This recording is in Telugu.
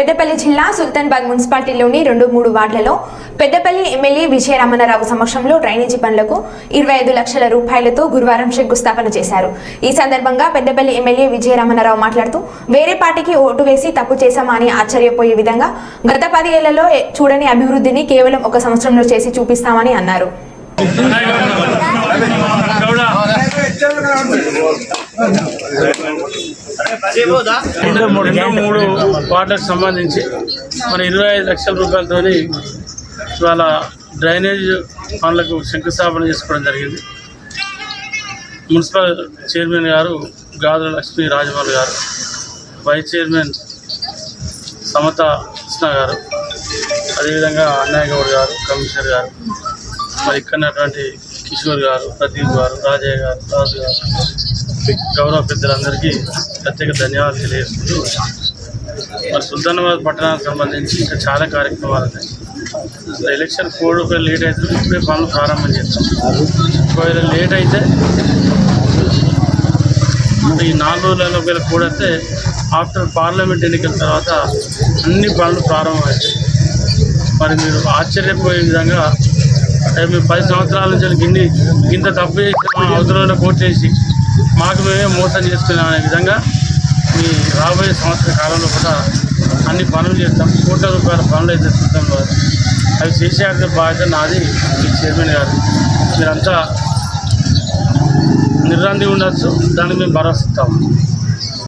పెద్దపల్లి జిల్లా సుల్తాన్బాగ్ మున్సిపాలిటీలోని రెండు మూడు వార్డులలో పెద్దపల్లి ఎమ్మెల్యే విజయరామన్నరావు సమక్షంలో డ్రైనేజీ పనులకు ఇరవై ఐదు లక్షల రూపాయలతో గురువారం శంకుస్థాపన చేశారు. ఈ సందర్భంగా పెద్దపల్లి ఎమ్మెల్యే విజయరామన్నరావు మాట్లాడుతూ వేరే పార్టీకి ఓటు వేసి తప్పు చేశామా అని ఆశ్చర్యపోయే విధంగా గత పదేళ్ళలో చూడని అభివృద్ధిని కేవలం ఒక సంవత్సరంలో చేసి చూపిస్తామని అన్నారు. రెండు రెండు మూడు వార్డులకు సంబంధించి మన ఇరవై ఐదు లక్షల రూపాయలతోని ఇవాళ డ్రైనేజ్ పనులకు శంకుస్థాపన చేసుకోవడం జరిగింది. మున్సిపల్ చైర్మన్ గారు గాదుల లక్ష్మీ రాజమౌళి గారు వైస్ చైర్మన్ సమత కృష్ణ గారు అదేవిధంగా అన్నయ్య గౌడ్ గారు కమిషనర్ గారు మరి ఇక్కడ ఉన్నటువంటి కిషోర్ గారు ప్రదీప్ గారు రాజయ్య గారు రాజు గారు గౌరవ పెద్దలందరికీ ప్రత్యేక ధన్యవాదాలు తెలియజేస్తూ మరి సుల్తానాబాద్ పట్టణానికి సంబంధించి ఇంకా చాలా కార్యక్రమాలు ఉన్నాయి. ఎలక్షన్ కోడ్ ఒకవేళ లేట్ అయితే ఇప్పుడే పనులు ప్రారంభం చేస్తాం. ఒకవేళ లేట్ అయితే ఈ నాలుగు రోజులలో ఒకవేళ కోడ్ అయితే ఆఫ్టర్ పార్లమెంట్ ఎన్నికల తర్వాత అన్ని పనులు ప్రారంభమవుతాయి మరి మీరు ఆశ్చర్యపోయే విధంగా అంటే మేము పది సంవత్సరాల నుంచి గిన్ని ఇంత తప్పు చేసి మా అవసరంలో పోటీ చేసి మాకు మేమే మోసం చేసుకునే అనే విధంగా మీ రాబోయే సంవత్సర కాలంలో కూడా అన్ని పనులు చేస్తాం. కోట్ల రూపాయల పనులు అయితే సిద్ధంలో అవి చేసే బాధ్యత నాది మీ చైర్మన్ గారు మీరంతా నిర్రంది ఉండొచ్చు. దానికి మేము భరోసిస్తాము